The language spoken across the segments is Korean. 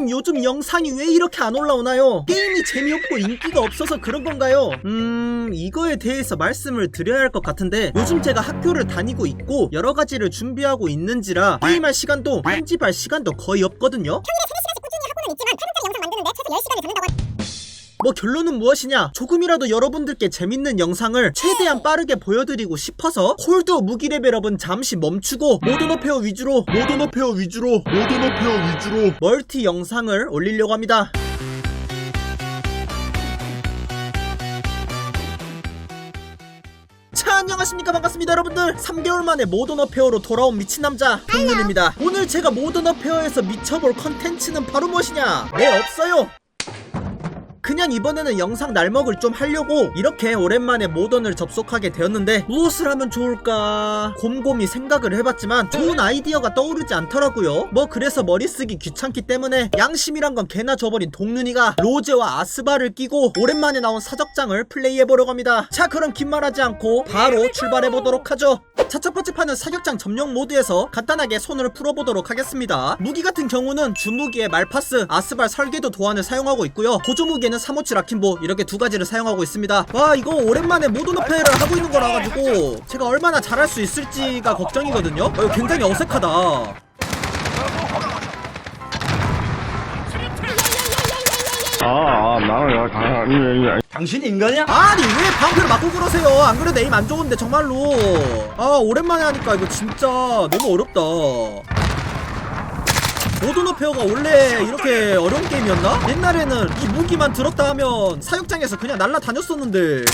형님 요즘 영상이 왜 이렇게 안 올라오나요? 게임이 재미없고 인기가 없어서 그런 건가요? 음 이거에 대해서 말씀을 드려야 할 것 같은데 요즘 제가 학교를 다니고 있고 여러 가지를 준비하고 있는지라 게임할 시간도 편집할 시간도 거의 없거든요. 하고는 있지만 8분짜리 영상 만드는데 최소 10시간이 잡는다고 하... 뭐 결론은 무엇이냐? 조금이라도 여러분들께 재밌는 영상을 최대한 빠르게 보여드리고 싶어서 콜드 무기 레벨업은 잠시 멈추고 모던 어페어 위주로 모던 어페어 위주로 모던 어페어 위주로 멀티 영상을 올리려고 합니다. 자 안녕하십니까. 반갑습니다 여러분들. 3개월 만에 모던 어페어로 돌아온 미친 남자 동문입니다. 오늘 제가 모던 어페어에서 미쳐볼 컨텐츠는 바로 무엇이냐? 네 없어요 그냥 이번에는 영상 날먹을 좀 하려고 이렇게 오랜만에 모던을 접속하게 되었는데 무엇을 하면 좋을까? 곰곰이 생각을 해봤지만 좋은 아이디어가 떠오르지 않더라고요. 뭐 그래서 머리 쓰기 귀찮기 때문에 양심이란 건 개나 줘버린 동윤이가 로제와 아스바를 끼고 오랜만에 나온 사적장을 플레이해보려고 합니다. 자 그럼 긴 말하지 않고 바로 출발해보도록 하죠. 자, 첫 번째 판은 사격장 점령 모드에서 간단하게 손을 풀어보도록 하겠습니다. 무기 같은 경우는 주무기에 말파스, 아스발 설계도 도안을 사용하고 있고요. 보조무기에는 357 아킨보 이렇게 두 가지를 사용하고 있습니다. 와 이거 오랜만에 모든 어페를 하고 있는 거라 가지고 제가 얼마나 잘할 수 있을지가 걱정이거든요. 어, 이거 굉장히 어색하다. 아, 아 나는 아, 아니, 아니, 당신 인간이야? 아니 왜 방패를 맞고 그러세요? 안 그래도 에임 안 좋은데 정말로. 아 오랜만에 하니까 이거 진짜 너무 어렵다. 모던 어페어가 원래 이렇게 어려운 게임이었나? 옛날에는 이 무기만 들었다 하면 사육장에서 그냥 날라다녔었는데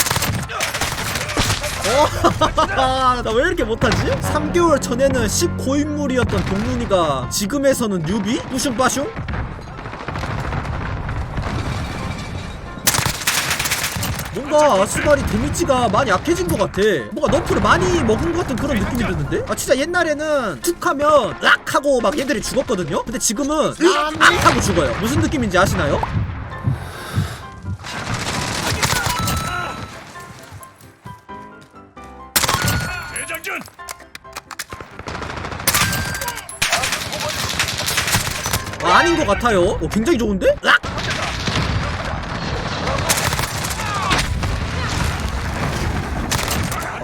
나왜 이렇게 못하지? 3개월 전에는 10고인물이었던 동문이가 지금에서는 뉴비? 뿌슝빠슝? 뭔가 아스발이 데미지가 많이 약해진 것 같아 뭔가 너프를 많이 먹은 것 같은 그런 느낌이 드는데? 아 진짜 옛날에는 툭 하면 락 하고 막 얘들이 죽었거든요? 근데 지금은 으악 하고 죽어요 무슨 느낌인지 아시나요? 아, 아닌 것 같아요 어, 굉장히 좋은데? 락!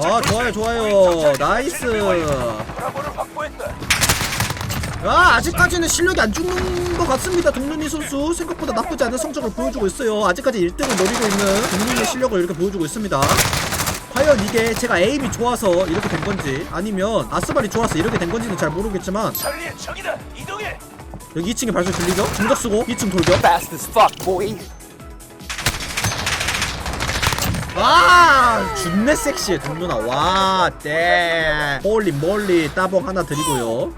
아 좋아요 좋아요 나이스. 아 아직까지는 실력이 안 죽는 것 같습니다 동문이 선수. 생각보다 나쁘지 않은 성적을 보여주고 있어요. 아직까지 1등을 노리고 있는 동문이의 실력을 이렇게 보여주고 있습니다. 과연 이게 제가 에임이 좋아서 이렇게 된 건지 아니면 아스발이 좋아서 이렇게 된 건지는 잘 모르겠지만! 여기 2층에 발소 들리죠? 중적 쓰고 2층 돌격 와 준내 섹시해 동누나. 와땡 홀리 몰리 따봉 하나 드리고요!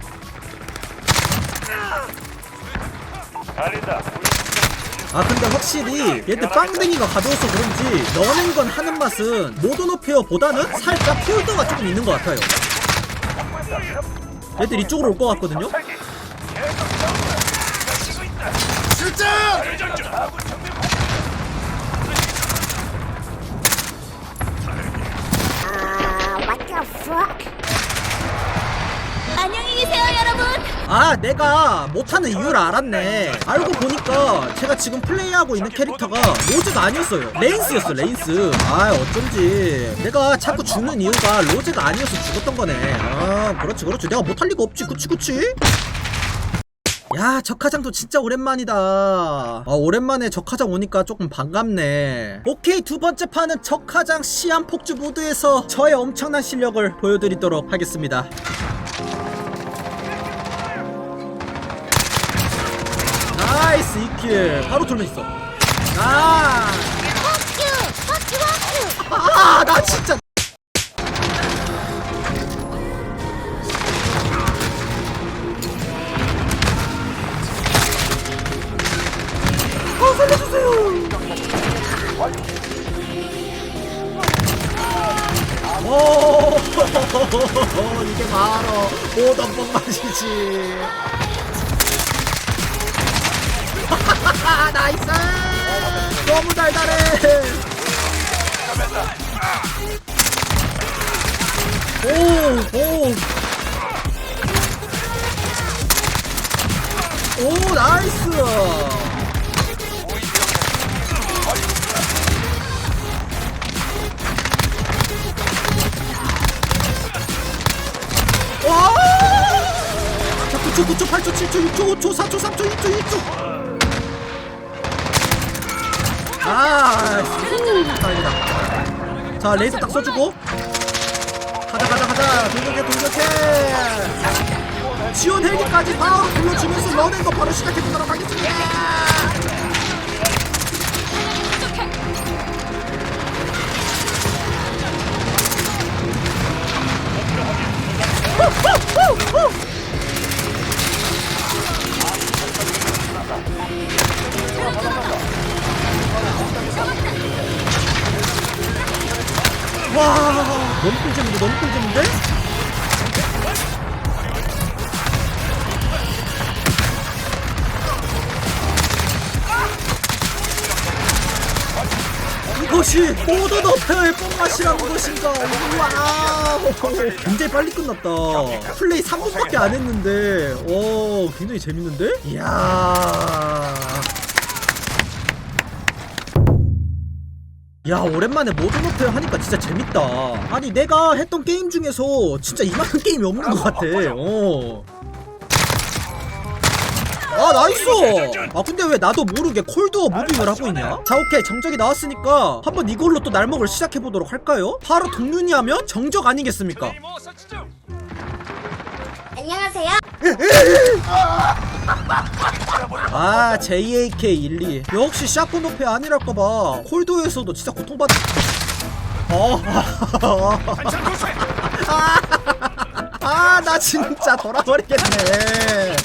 아 근데 확실히 얘들 빵댕이가 가져와서 그런지 넣는 건 하는 맛은 모던 오페어보다는 살짝 폴더가 조금 있는 것 같아요. 얘들 이쪽으로 올 것 같거든요 아 내가 못하는 이유를 알았네. 알고 보니까 제가 지금 플레이하고 있는 캐릭터가 로제가 아니었어요. 레인스였어 레인스. 아 어쩐지. 내가 자꾸 죽는 이유가 로제가 아니어서 죽었던 거네. 아 그렇지 그렇지. 내가 못할 리가 없지. 그치 그치? 야 적화장도 진짜 오랜만이다. 아 오랜만에 적화장 오니까 조금 반갑네. 오케이 두 번째 판은 적화장 시안 폭주 모드에서 저의 엄청난 실력을 보여드리도록 하겠습니다 나이스 이킬 바로 돌면 있어 아, 아, 나 진짜. 어, 살려주세요. 오, 이게 바로 오던뽕 맛이지. 아, 아 나이스. 너무 달달해. 오오오 오, 나이스. 와! 자, 9초, 9초, 8초, 7초, 6초, 5초, 4초, 3초, 2초, 1초. 아 후, 다행이다 자 레이저 딱 써주고. 가자 가자 가자. 돌격해 돌격해. 지원 헬기까지 바로 불러주면서 러닝거 바로 시작해보도록 하겠습니다 와. 너무 꿀잼인데 너무 꿀잼인데? 이것이 모든 어페어의 뽕맛이라는 것인가? 와우 굉장히 빨리 끝났다. 플레이 3분밖에 안 했는데. 오 굉장히 재밌는데? 이야 야 오랜만에 모든 오페어 하니까 진짜 재밌다. 아니 내가 했던 게임 중에서 진짜 이만한 게임이 없는 것 같아. 어. 아 나이스! 아 근데 왜 나도 모르게 콜드워 무빙을 하고 있냐? 자 오케이. 정적이 나왔으니까 한번 이걸로 또 날먹을 시작해보도록 할까요? 바로 동윤이 하면 정적 아니겠습니까? 안녕하세요. 아 JAK12 역시 오페 아니랄까봐 콜드에서도 진짜 고통받 어. 아나 진짜 돌아버리겠네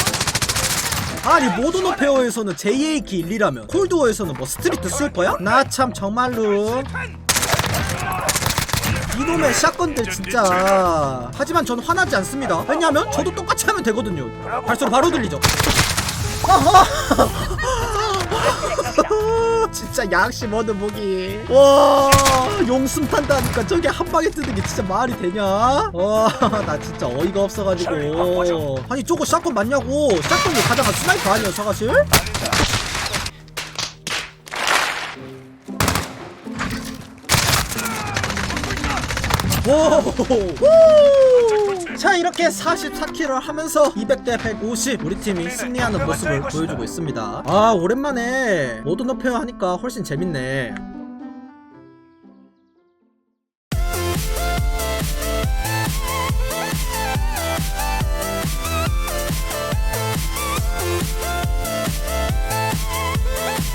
아니 모던 오페어에서는 JAK12라면 콜드워에서는 뭐 스트리트 스위퍼야? 나 참 정말로 이놈의 샷건들 진짜. 하지만 전 화나지 않습니다. 왜냐면 저도 똑같이 하면 되거든요. 발소리 바로 들리죠! 진짜 양심 얻은 무기. 와 용숨 탄다니까 저게 한 방에 뜨는 게 진짜 말이 되냐? 와나 진짜 어이가 없어가지고. 아니 저거 샷건 맞냐고. 샷건이 가져간 스나이퍼 아니야 사실? 오! 자 이렇게 44킬을 하면서 200대 150 우리 팀이 승리하는 모습을 보여주고 있습니다 아 오랜만에 모든 어페어 하니까 훨씬 재밌네